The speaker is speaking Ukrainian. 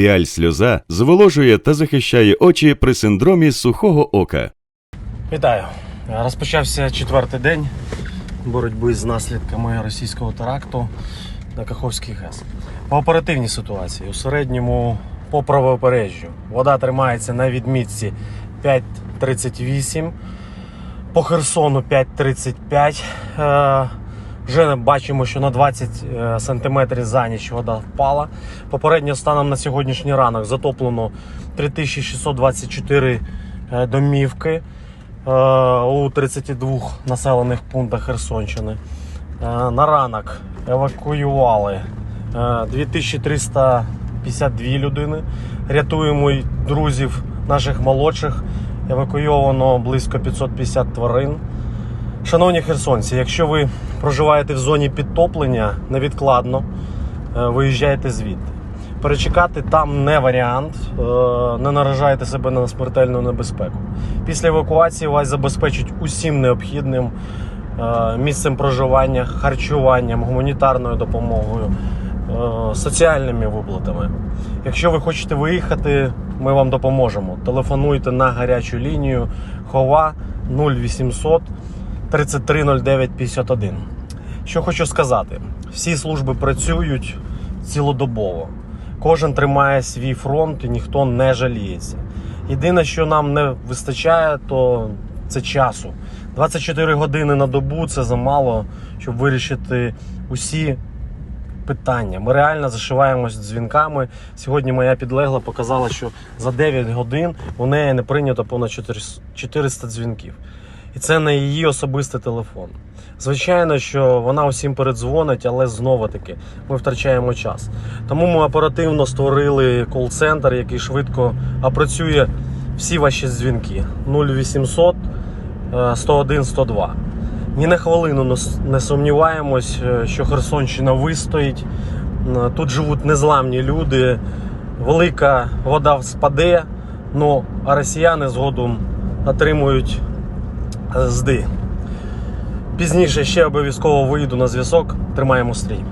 Піаль сльоза зволожує та захищає очі при синдромі сухого ока. Вітаю! Розпочався четвертий день боротьби з наслідками російського теракту на Каховський ГЕС. По оперативній ситуації у середньому по правобережжю вода тримається на відмітці 5.38, по Херсону 5.35. Вже бачимо, що на 20 е, сантиметрів за ніч вода впала. Попередньо станом на сьогоднішній ранок затоплено 3624 е, домівки е, у 32 населених пунктах Херсонщини. На ранок евакуювали е, 2352 людини. Рятуємо друзів наших молодших. Евакуйовано близько 550 тварин. Шановні херсонці, якщо ви проживаєте в зоні підтоплення, невідкладно е, виїжджайте звідти. Перечекати там не варіант, е, не наражайте себе на смертельну небезпеку. Після евакуації вас забезпечать усім необхідним е, місцем проживання, харчуванням, гуманітарною допомогою, соціальними виплатами. Якщо ви хочете виїхати, ми вам допоможемо. Телефонуйте на гарячу лінію Хова 0800 3309 51. Що хочу сказати, всі служби працюють цілодобово. Кожен тримає свій фронт і ніхто не жаліється. Єдине, що нам не вистачає, то це часу. 24 години на добу це замало, щоб вирішити усі питання. Ми реально зашиваємось дзвінками. Сьогодні моя підлегла показала, що за 9 годин у неї не прийнято понад 400 дзвінків. І це не її особистий телефон. Звичайно, що вона усім передзвонить, але знову таки ми втрачаємо час. Тому ми оперативно створили кол-центр, який швидко опрацює всі ваші дзвінки 0800 е, 101 102. Ні на хвилину не- сумніваємось, е, що Херсонщина вистоїть. Тут живуть незламні люди, велика вода спаде, ну а росіяни згодом отримують зди. Пізніше ще обов'язково вийду на зв'язок. Тримаємо стрій.